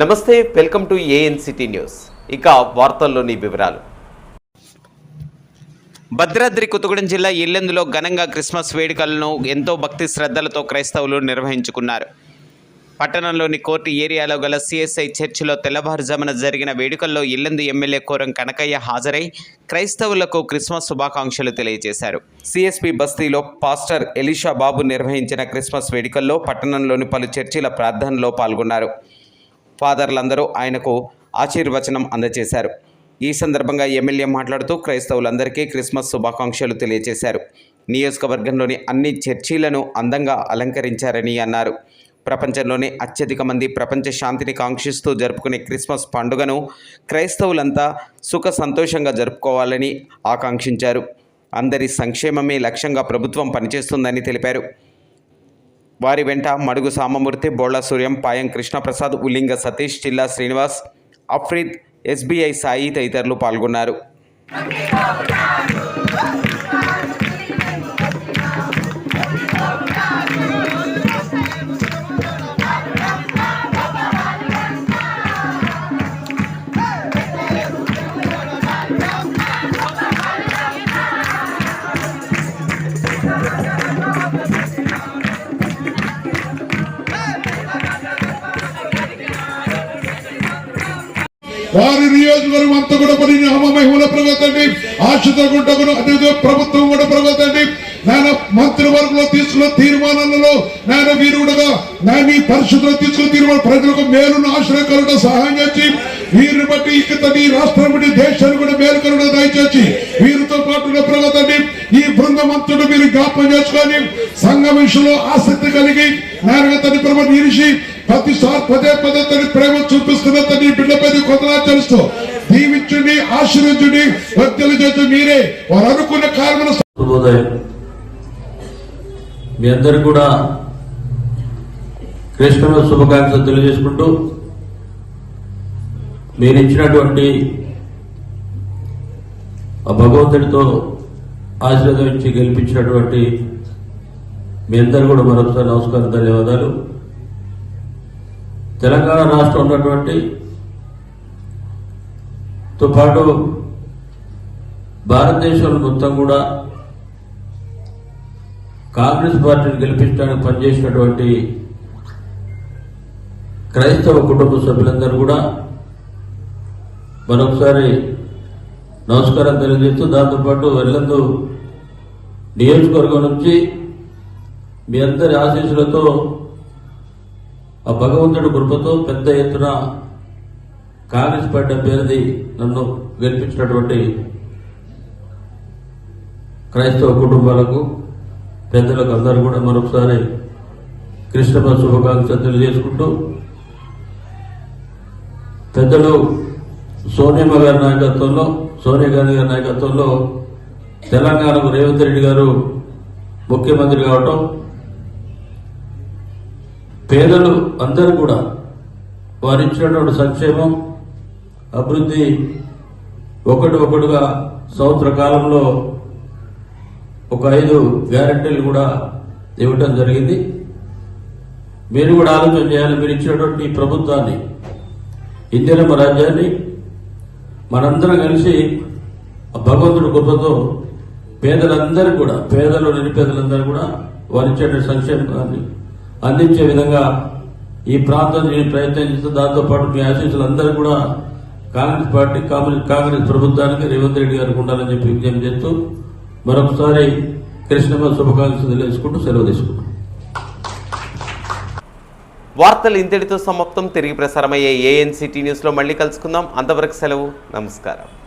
నమస్తే welcome to ANCT news ఇక వార్తల్లోని వివరాలు. భద్రాద్రి కొత్తగూడెం జిల్లా ఇల్లెందులో ఘనంగా క్రిస్మస్ వేడుకలను ఎంతో భక్తి శ్రద్ధలతో క్రైస్తవులు నిర్వహించుకున్నారు. పట్టణంలోని కోర్టు ఏరియాలో గల సిఎస్ఐ చర్చిలో తెల్లవారుజామున జరిగిన వేడుకల్లో ఇల్లందు ఎమ్మెల్యే కోరం కనకయ్య హాజరై క్రైస్తవులకు క్రిస్మస్ శుభాకాంక్షలు తెలియజేశారు. సిఎస్పి బస్తీలో పాస్టర్ ఎలీషా బాబు నిర్వహించిన క్రిస్మస్ వేడుకల్లో పట్టణంలోని పలు చర్చిల ప్రార్థనలో పాల్గొన్నారు. ఫాదర్లందరూ ఆయనకు ఆశీర్వచనం అందజేశారు. ఈ సందర్భంగా ఎమ్మెల్యే మాట్లాడుతూ క్రైస్తవులందరికీ క్రిస్మస్ శుభాకాంక్షలు తెలియజేశారు. నియోజకవర్గంలోని అన్ని చర్చీలను అందంగా అలంకరించారని అన్నారు. ప్రపంచంలోనే అత్యధిక మంది ప్రపంచ శాంతిని కాంక్షిస్తూ జరుపుకునే క్రిస్మస్ పండుగను క్రైస్తవులంతా సుఖ సంతోషంగా జరుపుకోవాలని ఆకాంక్షించారు. అందరి సంక్షేమమే లక్ష్యంగా ప్రభుత్వం పనిచేస్తుందని తెలిపారు. వారి వెంట మడుగు సామమూర్తి బోళ్ళ సూర్యం పాయం కృష్ణప్రసాద్ ఉల్లింగ సతీష్ చిల్లా శ్రీనివాస్ అఫ్రీద్ ఎస్బీఐ సాయి తదితరులు పాల్గొన్నారు. వారి నియోజకవర్గం అంతా కూడా పని మహిమల ప్రభుత్వండి ఆశ్రిత గుంట కూడా ప్రభుత్వం కూడా ప్రభుత్వండి నాయన మంత్రివర్గంలో తీసుకున్న తీర్మానాలలో నాయన వీరు కూడా నేను ఈ పరిస్థితుల్లో తీసుకున్న తీర్మానం ప్రజలకు మేలును ఆశ్రయకరుడు సహాయం చేసి వీరిని బట్టి ఇక్కడ ఈ రాష్ట్రం బట్టి దేశాన్ని కూడా మేలుకరుడు దయచేసి వీరితో పాటు ప్రగతండి ఈ బృందమంతుడు మీరు జ్ఞాపం చేసుకొని సంఘం విషయంలో ఆసక్తి కలిగి నేను తన ప్రభు నిలిచి ప్రతిసారి పదే పదే తన ప్రేమ చూపిస్తున్న తన బిడ్డపై కొతలాచరిస్తూ దీవించుని ఆశీర్వదించుని భక్తులు చేస్తూ మీరే వారు అనుకున్న కారణం శుభోదయం. మీ అందరు కూడా క్రిస్టమస్ శుభాకాంక్షలు తెలియజేసుకుంటూ మీరు ఇచ్చినటువంటి ఆ భగవంతుడితో ఆశీర్వదించి గెలిపించినటువంటి మీ అందరు కూడా మరొకసారి నమస్కారం ధన్యవాదాలు. తెలంగాణ రాష్ట్రం ఉన్నటువంటి తో పాటు భారతదేశంలో మొత్తం కూడా కాంగ్రెస్ పార్టీని గెలిపించడానికి పనిచేసినటువంటి క్రైస్తవ కుటుంబ సభ్యులందరూ కూడా మరొకసారి నమస్కారం తెలియజేస్తూ దాంతోపాటు వెళ్ళందు నియోజకవర్గం నుంచి మీ అందరి ఆశీస్సులతో ఆ భగవంతుడి కృపతో పెద్ద ఎత్తున కాంగ్రెస్ పార్టీ అభ్యర్థి నన్ను గెలిపించినటువంటి క్రైస్తవ కుటుంబాలకు పెద్దలకు అందరూ కూడా మరొకసారి క్రిస్టమస్ శుభాకాంక్షలు తెలియజేసుకుంటూ పెద్దలు సోనియమ్మ గారి నాయకత్వంలో సోనియా గాంధీ గారి నాయకత్వంలో తెలంగాణకు రేవంత్ రెడ్డి గారు ముఖ్యమంత్రి కావటం పేదలు అందరూ కూడా వారు ఇచ్చినటువంటి సంక్షేమం అభివృద్ధి ఒకటి ఒకటిగా సంవత్సర కాలంలో ఒక ఐదు గ్యారెంటీలు కూడా ఇవ్వటం జరిగింది. మీరు కూడా ఆలోచన చేయాలి మీరు ఇచ్చినటువంటి ప్రభుత్వాన్ని ఇందిరమ్మ రాజ్యాన్ని మనందరం కలిసి భగవంతుడి కృపతో పేదలందరూ కూడా పేదలు నిరుపేదలందరూ కూడా వారు ఇచ్చేటువంటి సంక్షేమాన్ని అందించే విధంగా ఈ ప్రాంతం నేను దాంతోపాటు మీ ఆశీస్సులందరూ కూడా కాంగ్రెస్ పార్టీ కాంగ్రెస్ ప్రభుత్వానికి రేవంత్ రెడ్డి గారికి ఉండాలని చెప్పి విజ్ఞప్తి చేస్తూ మరొకసారి కృష్ణమ్మ శుభాకాంక్షలు తెలియజేసుకుంటూ సెలవు తీసుకుంటాం వార్తలు ఇంతటితో సమాప్తం. తిరిగి ప్రసారమయ్యే ఏఎన్సిటీ న్యూస్లో మళ్ళీ కలుసుకుందాం. అంతవరకు సెలవు. నమస్కారం.